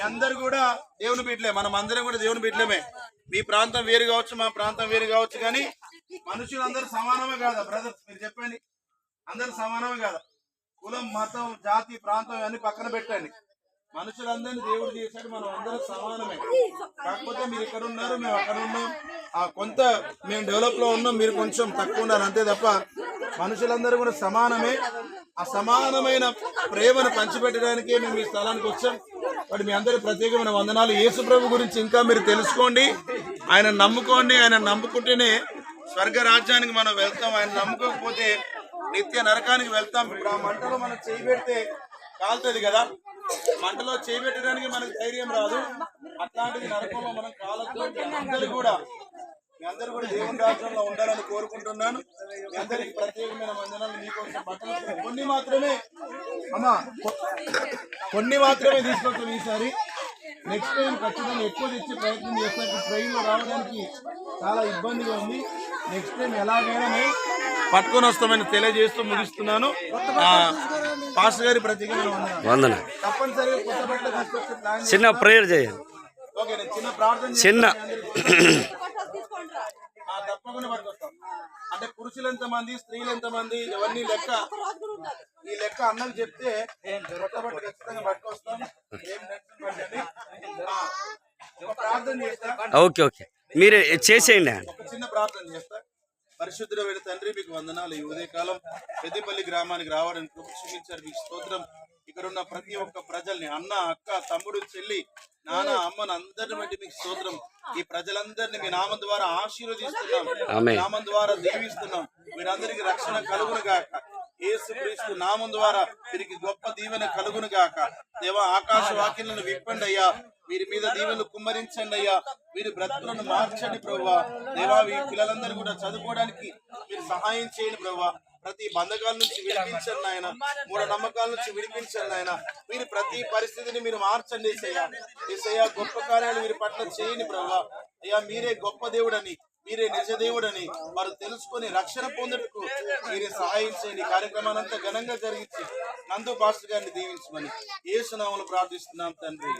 మీ అందరు కూడా దేవుని బిడ్డలే మనం అందరం కూడా దేవుని బిడ్డలేమే. మీ ప్రాంతం వేరు కావచ్చు మా ప్రాంతం వేరు కావచ్చు కానీ మనుషులు సమానమే కాదా బ్రదర్స్ మీరు చెప్పండి. అందరు సమానమే కాదా? కులం మతం జాతి ప్రాంతం అన్ని పక్కన పెట్టండి. మనుషులందరినీ దేవుడు చేశాడు మనం అందరం సమానమే. కాకపోతే మీరు ఇక్కడ ఉన్నారు మేము అక్కడ ఉన్నాం. ఆ కొంత మేము డెవలప్లో ఉన్నాం మీరు కొంచెం తక్కువ ఉన్నారు అంతే తప్ప మనుషులందరూ కూడా సమానమే. ఆ సమానమైన ప్రేమను పంచిపెట్టడానికే మేము ఈ స్థలానికి వచ్చాం. వాటి మీ అందరి ప్రత్యేకమైన వందనాలు. యేసు ప్రభు గురించి ఇంకా మీరు తెలుసుకోండి. ఆయన నమ్ముకోండి. ఆయన నమ్ముకుంటేనే స్వర్గ రాజ్యానికి మనం వెళ్తాం. ఆయన నమ్ముకోకపోతే నిత్య నరకానికి వెళ్తాం. ఇప్పుడు ఆ మంటలో మనం చేయి పెడితే కాలుతుంది కదా? మంటలో చేయి పెట్టడానికి మనకు ధైర్యం రాదు. అట్లాంటిది నరకంలో మనం కాలొద్దు. అందరూ కూడా మీ అందరూ కూడా దేవుని రాజ్యంలో ఉండాలని కోరుకుంటున్నాను. మీ అందరికి ప్రత్యేకమైన వందనాలు. మీకోసం బట్టలు కొన్ని మాత్రమే అమ్మా కొన్ని మాత్రమే తీసుకొచ్చాం ఈసారి. నెక్స్ట్ టైం ఖచ్చితంగా ఎక్కువ తెచ్చే ప్రయత్నం చేస్తాం ట్రైన్లో రావడానికి చాలా ఇబ్బందిగా ఉంది. నెక్స్ట్ టైం ఎలాగైనా పట్టుకొని వస్తామని తెలియజేస్తూ ముగిస్తున్నాను. పాస్టర్ గారి వందన తప్పనిసరిగా కొత్త బట్టలు చిన్న ప్రేయర్ చేయండి నేను చిన్న ప్రార్థన చిన్న తప్పకుండా పట్టుకొస్తాం అంటే పురుషులు ఎంత మంది స్త్రీలు ఎంత మంది ఇవన్నీ లెక్క ఈ లెక్క అన్నకు చెప్తే కొత్త బట్ట ఖచ్చితంగా పట్టుకొస్తాం. ఏం టెన్షన్ ప్రార్థన చేస్తా. Okay okay. మీరే చేసేయండి. ఒక చిన్న ప్రార్థన చేస్తా. పరిశుద్ధుడ వేడి తండ్రి మీకు వందనాలు. ఈ ఉదయకాలం పెద్దపల్లి గ్రామానికి రావడానికి కృప చూపించారు. మీకు స్తోత్రం. ఇక్కడ ఉన్న ప్రతి ఒక్క ప్రజల్ని అన్న అక్క తమ్ముడు చెల్లి నాన్న అమ్మను అందరిని బట్టి మీకు స్తోత్రం. ఈ ప్రజలందరినీ మీ నామం ద్వారా ఆశీర్వదిస్తున్నాం. నామం ద్వారా దీవిస్తున్నాం. మీరందరికీ రక్షణ కలుగును గాక. యేసుక్రీస్తు నామం ద్వారా వీరికి గొప్ప దీవెన కలుగును గాక. దేవా ఆకాశ వాక్యలను విప్పండి అయ్యా వీరి మీద దీవెనలు కుమ్మరించండి అయ్యా. వీరి బ్రతుకులను మార్చండి ప్రభావ దేవా ఈ పిల్లలందరూ కూడా చదువుకోవడానికి మీరు సహాయం చేయండి ప్రభావ ప్రతి బంధకాల నుంచి విడిపించండి ఆయన మూఢ నమ్మకాల నుంచి విడిపించండి ఆయన వీరి ప్రతి పరిస్థితిని మీరు మార్చండి ఏసయ్యా. ఏసయ్యా గొప్ప కార్యాలు వీరి పట్ల చేయండి ప్రభా అయ్యా మీరే గొప్ప దేవుడని మీరే నిజ దేవుడని వారు తెలుసుకొని రక్షణ పొందుటకు మీరే సహాయం కార్యక్రమాన్ని అంతా ఘనంగా జరిగించి నందు పాస్టర్ గారిని దీవించమని ఏ సునామలు ప్రార్థిస్తున్నాం తండ్రి.